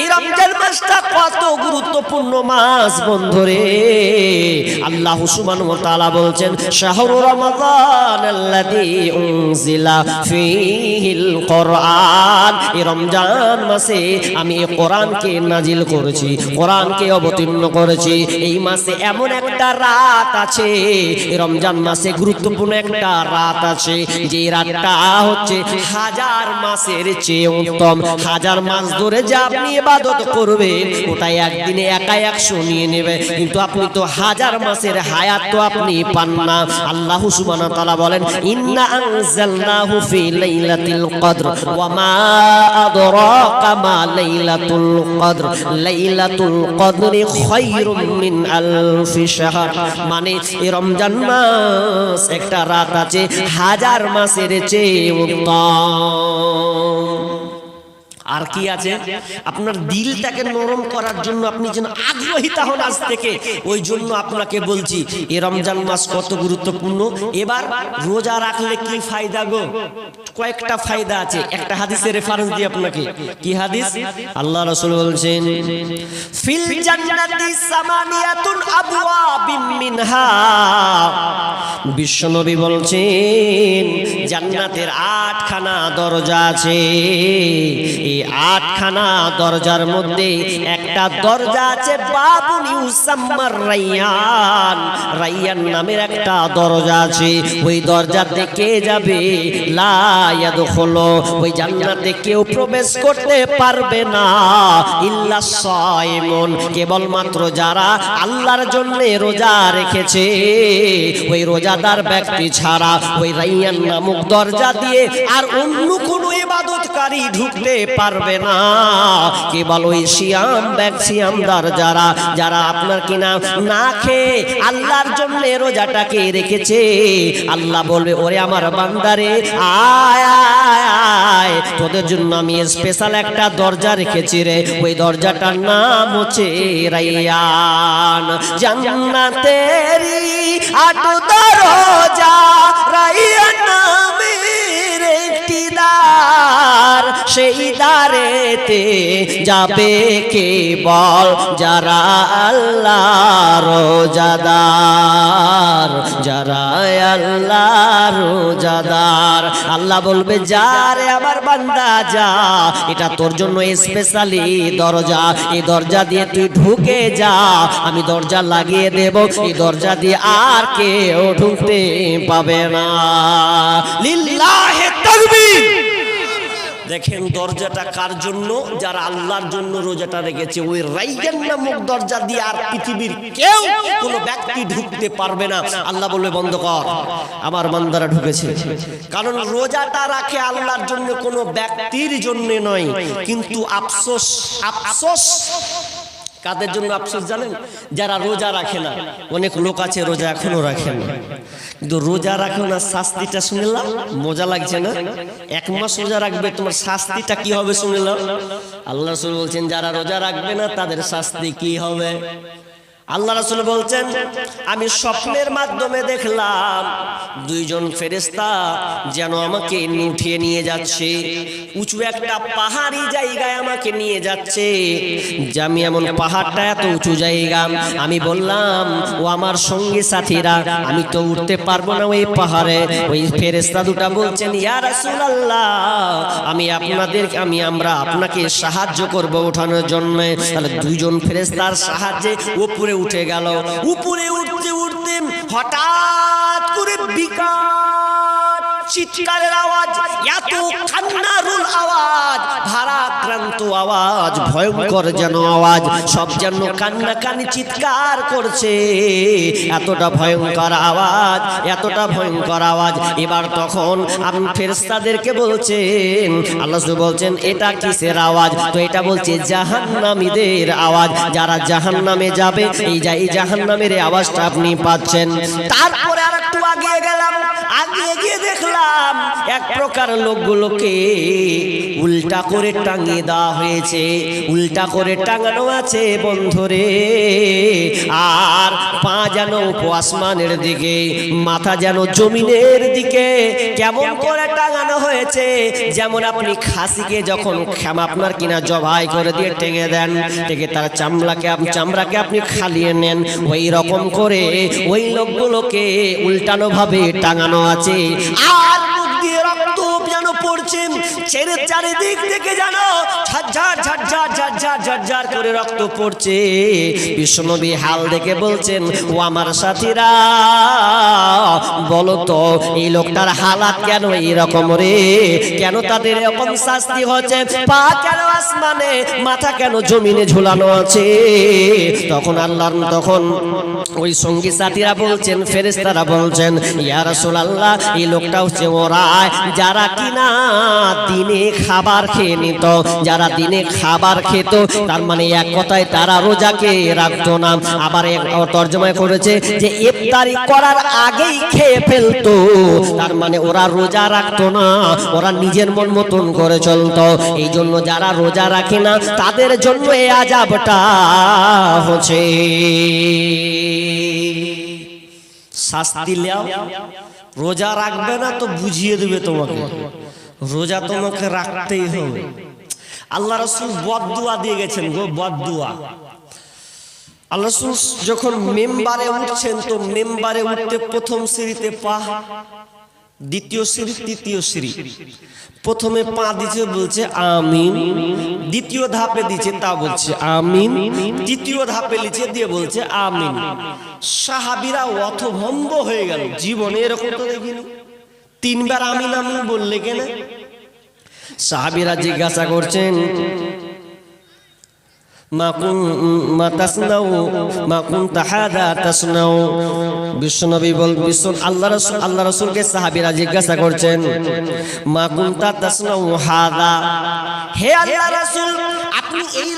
এই রমজান মাসটা কত গুরুত্বপূর্ণ মাস, বন্ধুরে। আল্লাহ ওয়া তাআলা বলছেন, শাহরু রমাদান আল্লাযী উনজিলা ফীহিল কোরআন এই রমজান মাসে আমি কোরআনকে নাজিল করেছি, কোরআনকে অবতীর্ণ করেছি। এই মাসে এমন একটা রাত আছে, এই রমজান মাসে গুরুত্বপূর্ণ একটা রাত আছে, যে রাতটা হচ্ছে হাজার মাসের চেয়ে উত্তম। হাজার মাস ধরে যে আপনি ইবাদত করবেন ওটাই একদিনে একা একশো নিয়ে নেবে? কিন্তু আপনি তো হাজার মাসের হায়াত তো আপনি পান না। আল্লাহ সুবহানাহু ওয়া বলেন, ইন্না আনজালনাহু ফি লাইলাতিল কদর, ওয়া মা আদরাকা মা লাইলাতুল কদর। লাইলাতুল কদরি খায়রুম মিন আলফি শাহর। মানে এই রমজান মাস একটা রাত আছে, হাজার মাসের চেয়ে উত্তম। আর কি আছে? আপনার দিলটাকে নরম করার জন্য আপনি যেন আগ্রহিতা হন আজ থেকে। ওই জন্য আপনাকে বলছি এ রমজান মাস কত গুরুত্বপূর্ণ। এবার রোজা রাখলে কি ফায়দা গো? কয়েকটা ফায়দা আছে। একটা হাদিসের রেফারেন্স দিই আপনাকে। কি হাদিস? আল্লাহ রাসূল বলছেন ফিল জান্নাতি সামানিয়াতুন আবওয়াবিন মিনহা। বিশ্বনবী বলছেন জান্নাতের আটখানা দরজা আছে। আটখানা দরজার মধ্যে একটা দরজা আছে বাবুন ইউসাম্মার রাইয়ান। রাইয়ান নামের একটা দরজা আছে। ওই দরজাতে কে যাবে? লা ইয়াদখুলু। ওই জান্নাতে কেউ প্রবেশ করতে পারবে না। ইল্লা সাইমুন। কেবলমাত্র যারা আল্লাহর জন্য রোজা রেখেছে ওই রোজাদার ব্যক্তি ছাড়া ওই রাইয়ান নামক দরজা দিয়ে আর অন্য কোনো ইবাদতকারী ঢুকতে পারবে না। কেবল ওই সিয়াম ব্যাগ সিয়ামদার যারা যারা আপনার কিনা না খেয়ে আল্লাহর জন্য রোজাটাকে রেখেছে। আল্লাহ বলবে, ওরে আমার বান্দারে, আয় তোদের জন্য আমি স্পেশাল একটা দরজা রেখেছি রে। ওই দরজাটার নাম হচ্ছে রাইয়ান। জান্নাতেরি আটু দরজা রাইয়ান নামের একটি দ্বার সেই দ্বারেতে যাবে কে বল যারা আল্লাহ রোজাদার, যারা আল্লাহ রোজাদার। আল্লাহ বলবে, যা রে আমার বান্দা, যা, এটা তোর জন্য স্পেশালি দরজা। এই দরজা দিয়ে তুই ঢুকে যা, আমি দরজা লাগিয়ে দেব। এই দরজা দিয়ে আর কেউ ঢুকতে পাবে না। লিল্লাহে তাকবীর। দেখেন দরজাটা কার জন্য? যারা আল্লাহর জন্য রোজাটা রেখেছে, ওই রাইয়ান নামক দরজা দিয়ে আর পৃথিবীর কেউ কোনো ব্যক্তি ঢুকতে পারবে না। আল্লাহ বলবে, বন্ধ কর। আমার বান্দারা ঢুকেছে। কারণ রোজাটা রাখে আল্লাহর জন্য কোনো ব্যক্তির জন্য নয়, কিন্তু আফসোস আফসোস কাদের জন্য আফসোস জানেন? যারা রোজা রাখে না। অনেক লোক আছে রোজা এখনও রাখে না। কিন্তু রোজা রাখো না, শাস্তিটা শুনিলাম মজা লাগছে না? এক মাস রোজা রাখবে, তোমার শাস্তিটা কি হবে শুনিলাম আল্লাহ বলছেন, যারা রোজা রাখবে না, তাদের শাস্তি কি হবে? আল্লাহ রাসুল বলছেন, আমি স্বপ্নের মাধ্যমে দেখলাম দুইজন ফেরেস্তা যেন আমাকে উঠিয়ে নিয়ে যাচ্ছে, উঁচু একটা পাহাড়ি জায়গায় আমাকে নিয়ে যাচ্ছে, যে আমি এমন পাহাড়টা এত উঁচু জায়গা, আমি বললাম, ও আমার সঙ্গী সাথীরা, আমি তো উঠতে পারব না ওই পাহাড়ে। ওই ফেরেস্তা দুটা বলছেন, ইয়া রাসূলুল্লাহ, আমি আপনাদের, আমি আমরা আপনাকে সাহায্য করব ওঠানোর জন্য। তাহলে দুইজন ফেরেস্তার সাহায্যে উপরে উঠে গেল। উপরে উঠতে উঠতে হঠাৎ করে বিকট চিৎকারের আওয়াজ, এত কান্নারুল আওয়াজ, ভারাক্রান্ত আওয়াজ, ভয়ঙ্কর যেন আওয়াজ, সব যেন কান্না কানি চিৎকার করছে। এতটা ভয়ঙ্কর আওয়াজ, এতটা ভয়ঙ্কর আওয়াজ। এবার তখন আপনি ফেরেশতাদেরকে বলছেন, আল্লাহ বলছেন, এটা কিসের আওয়াজ? তো এটা বলছে, জাহান্নামীদের আওয়াজ। যারা জাহান্নামে যাবে, এই যা এই জাহান্নামের আওয়াজটা আপনি পাচ্ছেন। তারপরে আর আগিয়ে গেলাম আগে গিয়ে দেখলাম এক প্রকার লোকগুলোকে উল্টা করে টাঙিয়ে দেওয়া হয়েছে। উল্টা করে টাঙানো আছে বন্ধুরে। আর পা যেন আসমানের দিকে মাথা যেন জমিনের দিকে কেমন করে টাঙানো হয়েছে। যেমন আপনি খাসিকে যখন আপনার কিনা জবাই করে দিয়ে টেঙে দেন টেকে তার চামড়াকে চামড়াকে আপনি খালিয়ে নেন। ওই রকম করে ওই লোকগুলোকে উল্টানো ভাবে টাঙানো আছে। আর যেন পড়ছে ছেড়ে চারিদিক থেকে যেন ঝাঝার ঝাঝার ঝাঝার ঝাঝার করে রক্ত পড়ছে। বিষ্ণবী হাল দেখে বলছেন, ও আমার সাথীরা, বলো তো, এই লোকটার হালাত কেন এইরকম রে? কেন তাদের এরকম শাস্তি হচ্ছে? পা কেন আসমানে, মাথা কেন জমিনে ঝুলানো আছে? তখন আল্লাহর, তখন ওই সঙ্গী সাথীরা বলছেন, ফেরেশতারা বলছেন, ইয়া রাসূলুল্লাহ, এই লোকটা হচ্ছে ওরা। যারা কিনা দিনে খাবার খেয়ে নিত। যারা দিনে খাবার খেত, তার মানে এক কথায় তারা রোজাকে রাখতো না। আবার তর্জমায় করেছে যে, ইফতারি করার আগেই খেয়ে ফেলতো। তার মানে ওরা রোজা রাখতো না, ওরা নিজের মন মতন করে চলতো। এই জন্য যারা রোজা রাখে না, তাদের জন্য এই আজাবটা হচ্ছে শাস্তি লেও রোজা রাখবে না তো বুঝিয়ে দেবে তোমাকে। রোজা তোমাকে রাখতেই হবে। আল্লাহ রসুল বদুয়া দিয়ে গেছেন গো বদুয়া আল্লাহ রসুল যখন মেম্বারে উঠছেন তো মেম্বারে উঠতে প্রথম সিঁড়িতে পা দ্বিতীয় সিঁড়ি তৃতীয় সিঁড়ি। প্রথমে পা দিচ্ছে বলছে আমিন। দ্বিতীয় ধাপে দিচ্ছে তা বলছে আমিন। তৃতীয় ধাপে লিচে দিয়ে বলছে আমিন। সাহাবিরা অথভম্ব হয়ে গেল। জীবনে এরকম তো দেখিনি। তিনবার আমি আমিন বললে কেন? সাহাবিরা জিজ্ঞাসা করছেন আপনি এই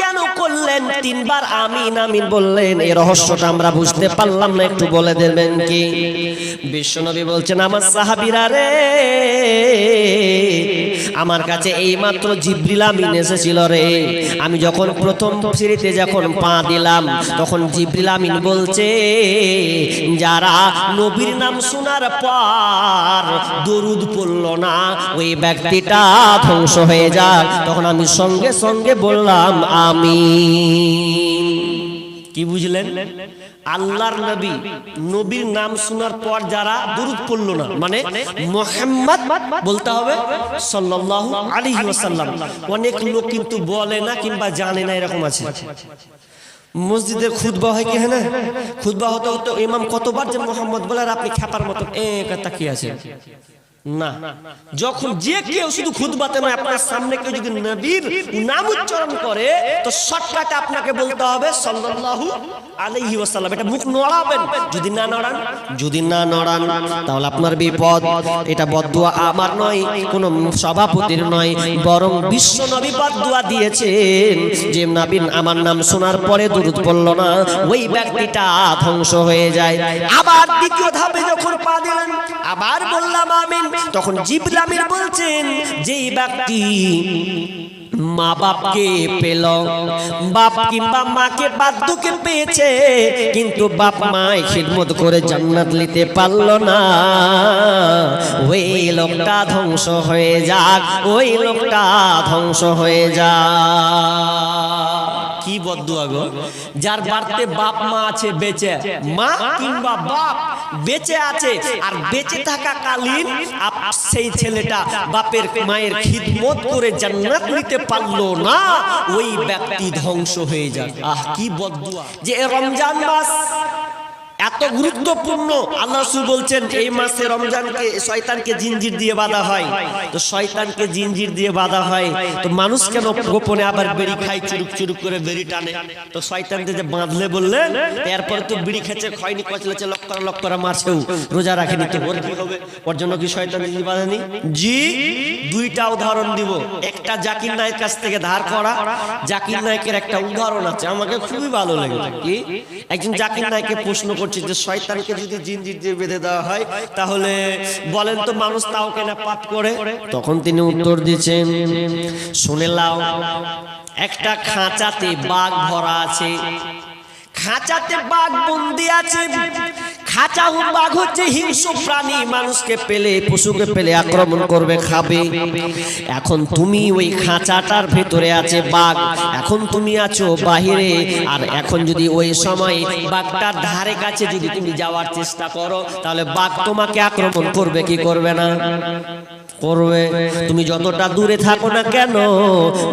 কেন করলেন? তিনবার আমিন আমিন বললেন। এই রহস্যটা আমরা বুঝতে পারলাম না, একটু বলে দেবেন কি? বিশ্বনবী বলছেন, আমার সাহাবীরা রে, আমার কাছে এই মাত্র জিব্রিল এসেছিল রে। আমি যখন প্রথম সিঁড়িতে যখন পা দিলাম, তখন জিব্রিল আমিন বলছে, যারা নবীর নাম শোনার পর দরুদ পড়ল না, ওই ব্যক্তিটা ধ্বংস হয়ে যাক। তখন আমি সঙ্গে সঙ্গে বললাম আমি কি বুঝলেন? আল্লাহর নবী, নবীর নাম শোনার পর যারা দুরুদ পড়ল না মানে মোহাম্মদ বলতে হবে সাল্লাল্লাহু আলাইহি ওয়াসাল্লাম। অনেক লোক কিন্তু বলে না কিংবা জানে না এরকম আছে। মসজিদের খুতবা হয় কি হ্যাঁ? খুতবা হতে হতে ইমাম কতবার যে মোহাম্মদ বলে আর আপনি খ্যাপার মতন এ তাকিয়ে আছেন? না। যখন যে কেউ শুধু খুদবাতে নয় আপনার সামনে কেউ যদি নবীর নাম উচ্চারণ করে, তো শর্টকাটে আপনাকে বলতে হবে, সাল্লাল্লাহু আলাইহি ওয়াসাল্লাম। এটা মুখ নড়াবেন। যদি না নড়ান, যদি না নড়ান, তাহলে আপনার বিপদ। এটা বদদুয়া আমার নয়, কোনো সভাপতির নয়, বরং বিশ্ব নবী বদদুয়া দিয়েছেন। যে নবীন আমার নাম শোনার পরে দুরুদ পড়ল না, ওই ব্যক্তিটা ধ্বংস হয়ে যায়। আবার দ্বিতীয় ধাপে যখন পা দিলেন, আবার বললাম, আমিন। তখন জিবরামির বলছেন, যেই ব্যক্তি মা বাপকে পেল, বাপ কিংবা মাকে বাধ্যকে পেয়েছে, কিন্তু বাপ মায় খিদমত করে জান্নাত নিতে পারল না। ওই লোকটা ধ্বংস হয়ে যাক, ওই লোকটা ধ্বংস হয়ে যাক। কি বদুয়া গো। যার বাড়তে বাপ, মা আছে, বেঁচে। মা কিংবা বাপ বেঁচে আছে আর বেঁচে থাকা কালীন সেই ছেলেটা বাপের মায়ের খিদমত করে জান্নাত নিতে পারল না। ওই ব্যক্তি ধ্বংস হয়ে যায় আহ, কি বদুয়া। যে রমজান মাস এত গুরুত্বপূর্ণ। আল্লাহ রাসূল বলছেন, এই মাসে রমজানকে, শয়তানকে জিনজির দিয়ে বাঁধা হয়। তো শয়তানকে জিনজির দিয়ে বাঁধা হয়। তো মানুষ কেন গোপনে আবার বেড়ি খায়, চুরুক চুরুক করে বেড়ি টানে? তো শয়তানকে যে বাঁধলে বললেন এরপরে তো বিড়ি খেছে খয়নি কচলেছে লক্ষ করা লক্ষ করা মারছেও। রোজা রাখেনি তো ওর কি হবে? ওর জন্য কি শয়তান জিন বাঁধেনি? জি, দুইটা উদাহরণ দিব। একটা জাকির নায়কের কাছ থেকে ধার করা। জাকির নায়কের একটা উদাহরণ আছে। আমাকে খুবই ভালো লেগেছে কি একজন জাকির নায়ককে প্রশ্ন করছে করছে যে শয়তানকে যদি জিনজির দিয়ে বেঁধে দেওয়া হয়, তাহলে বলেন তো মানুষ তাও কেনা পাপ করে? তখন তিনি উত্তর দিচ্ছেন, শুনে লাও একটা খাঁচাতে বাঘ ভরা আছে। খাঁচাতে বাঘ বন্দি আছে। খাঁচা বাঘ হচ্ছে হিংস্র প্রাণী মানুষকে পেলে, পশুকে পেলে আক্রমণ করবে, খাবে। এখন তুমি ওই খাঁচাটার ভেতরে আছে বাঘ। এখন তুমি আছো বাহিরে। আর এখন যদি ওই সময় বাঘটার ধারে কাছে যদি তুমি যাওয়ার চেষ্টা করো, তাহলে বাঘ তোমাকে আক্রমণ করবে, কি করবে না? করবে। তুমি যতটা দূরে থাকো না কেন,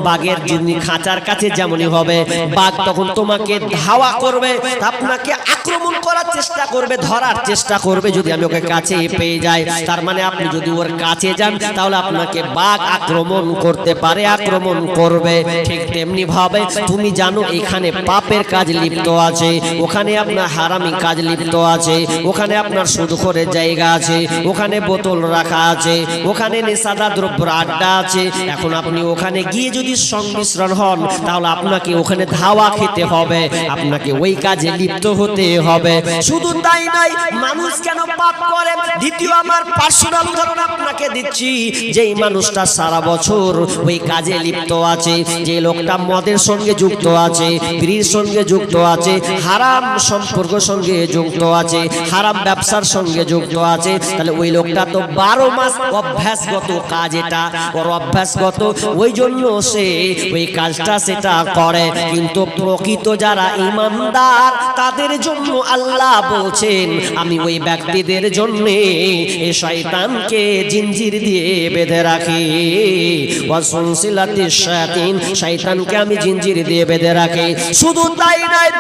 বাঘের যিনি খাঁচার কাছে যেমনই হবে, বাঘ তখন তোমাকে ধাওয়া করবে, আপনাকে আক্রমণ করার চেষ্টা করবে, ধরার চেষ্টা করবে যদি আমি ওকে কাছে পেয়ে যাই। তার মানে আপনি যদি ওর কাছে যান, তাহলে আপনাকে বাঘ আক্রমণ করতে পারে, আক্রমণ করবে। ঠিক তেমনি ভাবে তুমি জানো এখানে পাপের কাজ লিপ্ত আছে, ওখানে আপনার হারামি কাজ লিপ্ত আছে, ওখানে আপনার সুদখোরের জায়গা আছে, ওখানে বোতল রাখা আছে, ওখানে নেশাদা দ্রব্য আড্ডা আছে। এখন আপনি ওখানে গিয়ে যদি সংমিশ্রণ হন, তাহলে আপনাকে ওখানে ধাওয়া খেতে হবে। আপনাকে ওই কাজে লিপ্ত হতে হবে। শুধু তাই নয়, মানুষ কেন পাপ করে। দ্বিতীয় আমার পার্সোনাল উদাহরণ আপনাকে দিচ্ছি। যেই মানুষটা সারা বছর ওই কাজে লিপ্ত আছে, যে লোকটা মদের সঙ্গে যুক্ত আছে, বিড়ির সঙ্গে যুক্ত আছে, হারাম সম্পর্ক সঙ্গে যুক্ত আছে, হারাম ব্যবসার সঙ্গে যুক্ত আছে, তাহলে ওই লোকটা তো বারো মাস অভ্যাসগত কাজ এটা, ওর অভ্যাসগত ওই জন্য সে ওই কাজটা সেটা করে। কিন্তু প্রকৃত যারা ইমানদার, তাদের জন্য আল্লাহ বলছেন, আমি ওই ব্যক্তিদের জন্য এই শয়তানকে জিঞ্জির দিয়ে বেঁধে রাখি। ওয়াসুনসিলাতিশ শায়াতিন, শয়তানকে আমি জিঞ্জির দিয়ে বেঁধে রাখি। শুধু তাই নয়